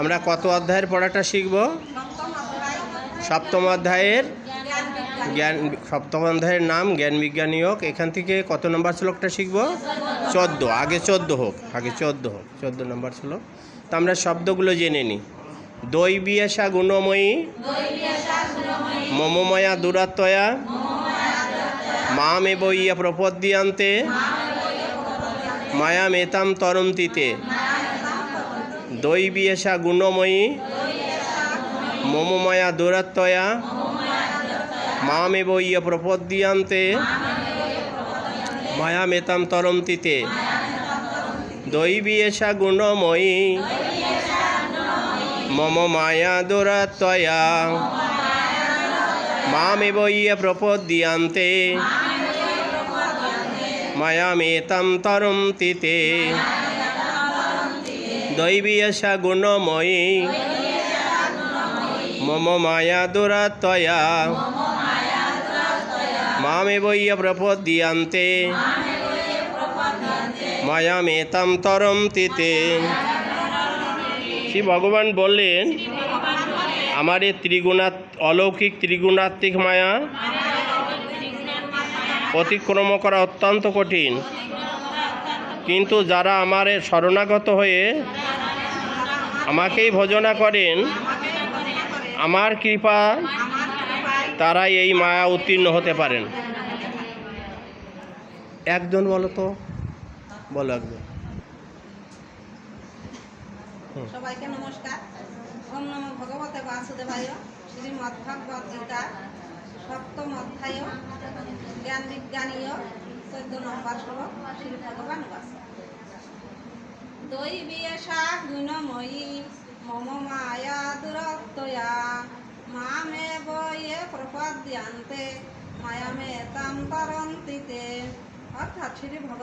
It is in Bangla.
আমরা কত অধ্যায়ের পড়াটা শিখব? সপ্তম অধ্যায়ের জ্ঞান সপ্তম অধ্যায়ের নাম জ্ঞান বিজ্ঞানী হোক। এখান থেকে কত নম্বর শ্লোকটা শিখব? চোদ্দ। আগে চোদ্দ হোক, আগে চোদ্দ হোক, চোদ্দ নম্বর শ্লোক। তো আমরা শব্দগুলো জেনে নিই। দৈবিয়াসা গুণময়ী, মমময়া দুরাত্ময়া মামে বইয়া মায়া মেতাম তরন্তিতে। দৈবিয়েষা গুণময়ী। মমময়া দুরাত্ময়া মামে বইয়া প্রপদ্যান্তে মায়া মেতাম তরন্তিতে। দৈবিয়েষা গুণময়ী। মম মায়া দুরাত্ময়া মামেব ইয়ে প্রপদ্যান্তে মায়ামেতাম তরন্তিতে। দৈবীয়সা গুণময়ী। মম মায়া দুরাত্ময়া। মামেব ইয়ে প্রপদ্যান্তে। মায়ামেতাম তরন্তিতে। শ্রী ভগবান বললেন, আমার এই ত্রিগুণাত অলৌকিক ত্রিগুণাত্মিক মায়া অতিক্রম করা অত্যন্ত কঠিন। কিন্তু যারা আমার শরণাগত হয়ে আমাকেই ভজনা করেন। আমার কৃপা তারা এই মায়া উত্তীর্ণ হতে পারেন। একজন বলো তো। বলো একজন। সবাইকে নমস্কার। ওম নম ভগবতে বাসুদেবায় শ্রীমদ্ ভগবত গীতা সপ্তম অধ্যায় জ্ঞান বিজ্ঞানীয় চোদ্দ নম্বর শ্লোক শ্রী ভগবান বাস দৈবীয়সা গুণময়ী মম মায়া দুরত্তয়া মামে বয়ে প্রপদ্যান্তে মায়ামে তাম তরন্তিতে অর্থাৎ শ্রী ভগবান